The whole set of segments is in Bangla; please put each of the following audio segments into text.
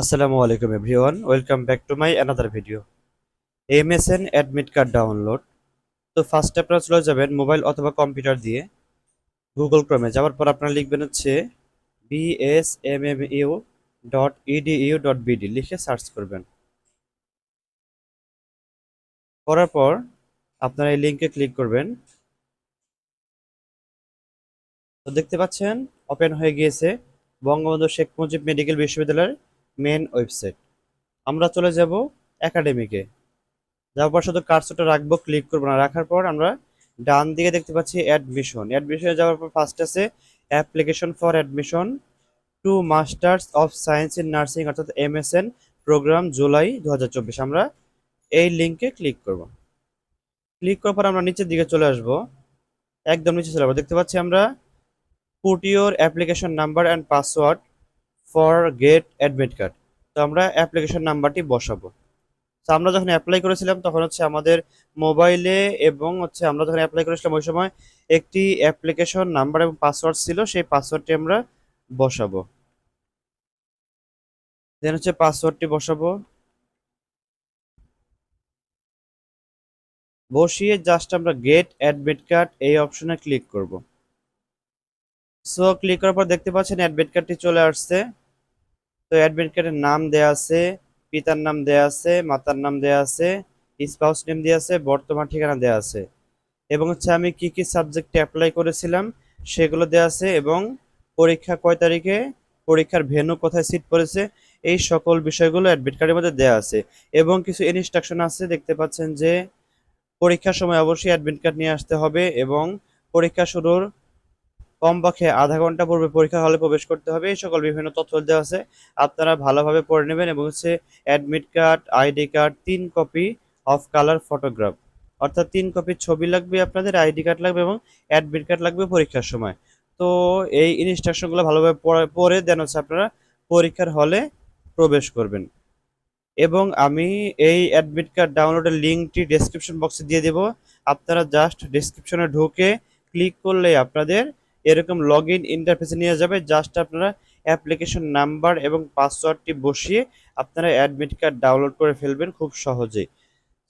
আসসালামু আলাইকুম everyone, welcome back to my another video. MSN admit card download. তো ফার্স্ট আপনারা চলে যাবেন মোবাইল অথবা কম্পিউটার দিয়ে গুগল ক্রমে যাওয়ার পর আপনারা লিখবেন হচ্ছে BSMMU dot EDU dot BD লিখে সার্চ করবেন। করার পর আপনারা এই লিঙ্কে ক্লিক করবেন। তো দেখতে পাচ্ছেন ওপেন হয়ে গিয়েছে বঙ্গবন্ধু শেখ মুজিব মেডিকেল বিশ্ববিদ্যালয়ের মেন ওয়েবসাইট। আমরা চলে যাব একাডেমিকে। যাওয়ার পর শুধু কার্সটা রাখব ক্লিক করব না, রাখার পর আমরা ডান দিকে দেখতে পাচ্ছি অ্যাডমিশন অ্যাডমিশনে যাওয়ার পর ফার্স্ট আছে application for admission to masters of science in nursing অর্থাৎ এমএসএন প্রোগ্রাম জুলাই দু হাজার চব্বিশ। আমরা এই লিঙ্কে ক্লিক করব। ক্লিক করার পর আমরা নিচের দিকে চলে আসব। একদম নিচে চলে আসব। দেখতে পাচ্ছি আমরা put your application number and password for get admit card আমরা অ্যাপ্লিকেশন নাম্বারটি বসাবো। তো আমরা যখন অ্যাপ্লাই করেছিলাম, তখন হচ্ছে আমাদের মোবাইলে এবং হচ্ছে আমরা যখন অ্যাপ্লাই করেছিলাম, ওই সময় একটি অ্যাপ্লিকেশন নাম্বার এবং পাসওয়ার্ড ছিল, সেই পাসওয়ার্ডটি আমরা বসাবো। দেন হচ্ছে পাসওয়ার্ডটি বসাবো। বসিয়ে জাস্ট আমরা গেট অ্যাডমিট কার্ড এই অপশনে ক্লিক করব। সো ক্লিক করার পর দেখতে পাচ্ছেন অ্যাডমিট কার্ডটি চলে আসছে। তো অ্যাডমিট কার্ডের নাম দেয়া আছে, পিতার নাম দেয়া আছে, মাতার নাম দেয়া আছে স্পাউস নেম দেয়া আছে, বর্তমান ঠিকানা দেয়া আছে। এবং হচ্ছে আমি কি কি সাবজেক্টে অ্যাপ্লাই করেছিলাম সেগুলো দেয়া আছে এবং পরীক্ষা কয় তারিখে, পরীক্ষার ভেন্যু কোথায় সিট পড়েছে, এই সকল বিষয়গুলো অ্যাডমিট কার্ডের মধ্যে দেওয়া আছে। এবং কিছু ইনস্ট্রাকশন আছে, দেখতে পাচ্ছেন যে পরীক্ষার সময় অবশ্যই অ্যাডমিট কার্ড নিয়ে আসতে হবে এবং পরীক্ষা শুরুর কমপক্ষে আধা ঘণ্টা পূর্বে পরীক্ষা হলে প্রবেশ করতে হবে। এই সকল বিভিন্ন তথ্য দেওয়া আছে। আপনারা ভালোভাবে পড়ে নেবেন এবং হচ্ছে অ্যাডমিট কার্ড আইডি কার্ড তিন কপি অফ কালার ফটোগ্রাফ অর্থাৎ তিন কপি ছবি লাগবে আপনাদের আইডি কার্ড লাগবে এবং অ্যাডমিট কার্ড লাগবে পরীক্ষার সময়। তো এই ইনস্ট্রাকশনগুলো ভালোভাবে পড়ে- দেন হচ্ছে আপনারা পরীক্ষার হলে প্রবেশ করবেন। এবং আমি এই অ্যাডমিট কার্ড ডাউনলোডের লিঙ্কটি ডেসক্রিপশন বক্সে দিয়ে দেব। আপনারা জাস্ট ডেসক্রিপশনে ঢুকে ক্লিক করলে আপনাদের এরকম লগ ইন ইন্টারফেসে নিয়ে যাবে। জাস্ট আপনারা অ্যাপ্লিকেশন নাম্বার এবং পাসওয়ার্ডটি বসিয়ে আপনারা অ্যাডমিট কার্ড ডাউনলোড করে ফেলবেন খুব সহজে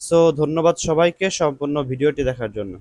সো ধন্যবাদ সবাইকে সম্পূর্ণ ভিডিওটি দেখার জন্য।